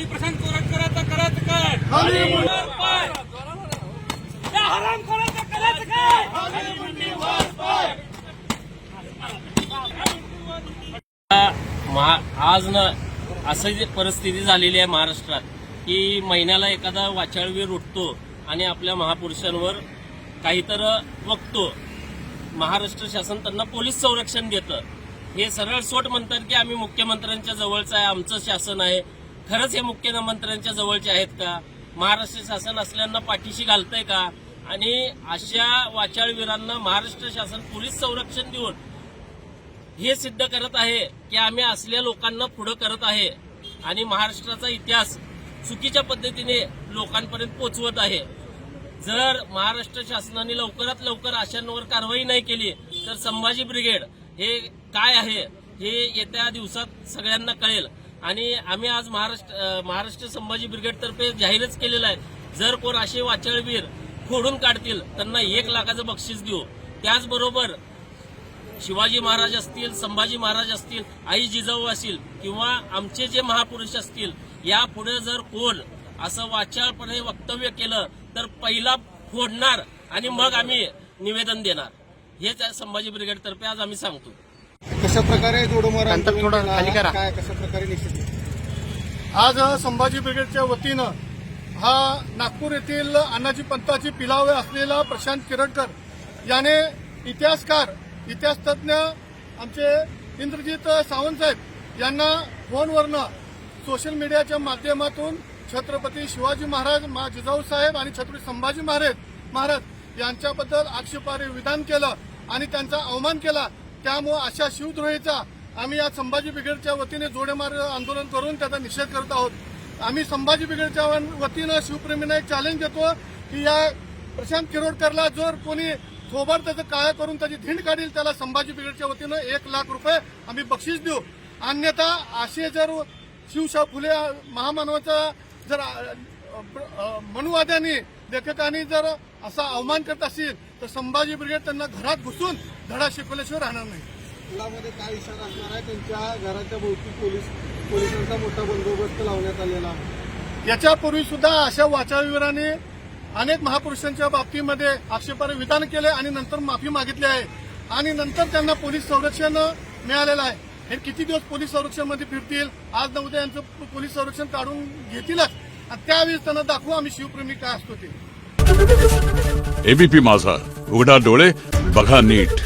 राष्ट्रवादी प्रशांत कोरटकरांचं करायचं काय. त्या हरामखोराचं करायचं काय? महा- आज न असं जी परिस्थिती झालेली आहे महाराष्ट्रात की महिन्याला एखादा वाचाळवीर उठतो आणि आपल्या महापुरुषांवर काहीतर वक्तो. महाराष्ट्र शासन त्यांना पोलीस संरक्षण देतं. हे सरळ सोट म्हणतात की आम्ही मुख्यमंत्र्यांच्या जवळचं आहे आमचं शासन आहे. खरंच हे मुख्यमंत्र्यांच्या जवळचे आहेत का? महाराष्ट्र शासन असल्यांना पाठीशी घालतंय का? आणि अशा वाचाळवीरांना महाराष्ट्र शासन पोलीस संरक्षण देऊन हे सिद्ध करत आहे की आम्ही असल्या लोकांना पुढं करत आहे. आणि महाराष्ट्राचा इतिहास चुकीच्या पद्धतीने लोकांपर्यंत पोचवत आहे. जर महाराष्ट्र शासनाने लवकरात लवकर अशांवर कारवाई नाही केली तर संभाजी ब्रिगेड हे काय आहे हे येत्या दिवसात सगळ्यांना कळेल. आणि आम्ही आज महाराष्ट्र महाराष्ट्र संभाजी ब्रिगेडतर्फे जाहीरच केलेलं आहे. जर कोण असे वाचाळवीर फोडून काढतील त्यांना एक लाखाचं बक्षीस देऊ. त्याचबरोबर शिवाजी महाराज असतील संभाजी महाराज असतील आई जिजाऊ असतील किंवा आमचे जे महापुरुष असतील यापुढे जर कोण असं वाचाळपणे वक्तव्य केलं तर पहिला फोडणार आणि मग आम्ही निवेदन देणार. हेच संभाजी ब्रिगेडतर्फे आज आम्ही सांगतो. कशा प्रकारे जोडोमार. काय कशा प्रकारे निश्चित? आज संभाजी ब्रिगेडच्या वतीनं हा नागपूर येथील अण्णाजी पंताची पिलावे असलेला प्रशांत किरटकर याने इतिहासकार इतिहास तज्ज्ञ आमचे इंद्रजित सावंत साहेब यांना फोनवरनं सोशल मीडियाच्या माध्यमातून छत्रपती शिवाजी महाराज मा जिजाऊ साहेब आणि छत्रपती संभाजी महाराज महाराज यांच्याबद्दल आक्षेपार्ह विधान केलं आणि त्यांचा अवमान केला त्यामुळं अशा शिवद्रोहीचा आम्ही आज संभाजी ब्रिगेडच्या वतीने जोडेमार आंदोलन करून त्याचा निषेध करत आहोत. आम्ही संभाजी ब्रिगेडच्या वतीनं शिवप्रेमींना एक चॅलेंज देतो की या प्रशांत किरोडकरला जर कोणी थोबार त्याचं काळा करून त्याची धिंड काढील त्याला संभाजी ब्रिगेडच्या वतीनं एक लाख रुपये आम्ही बक्षीस देऊ. अन्यथा असे जर शिवशाह फुले महामानवाचा जर मनुवाद्यांनी लेखकांनी जर असा अवमान करत असतील तर संभाजी ब्रिगेड त्यांना घरात घुसून धडा शिकवल्याशिवाय राहणार नाही. यामध्ये काय इशारा असणार आहे? त्यांच्या घराच्या भोवती पोलीस पोलिसांचा मोठा बंदोबस्त लावण्यात आलेला. आहे याच्यापूर्वी सुद्धा अशा वाचावीरांनी अनेक महापुरुषांच्या बाबतीमध्ये आक्षेपार्ह विधान केले आणि नंतर माफी मागितली आहे. आणि नंतर त्यांना पोलीस संरक्षण मिळालेलं आहे. हे किती दिवस पोलीस संरक्षणमध्ये फिरतील? आज न उद्या यांचं पोलीस संरक्षण काढून घेतीलच. आणि त्यावेळेस त्यांना दाखवू आम्ही शिवप्रेमी काय असतो ते. एबीपी माझा. उघडा डोळे बघा नीट.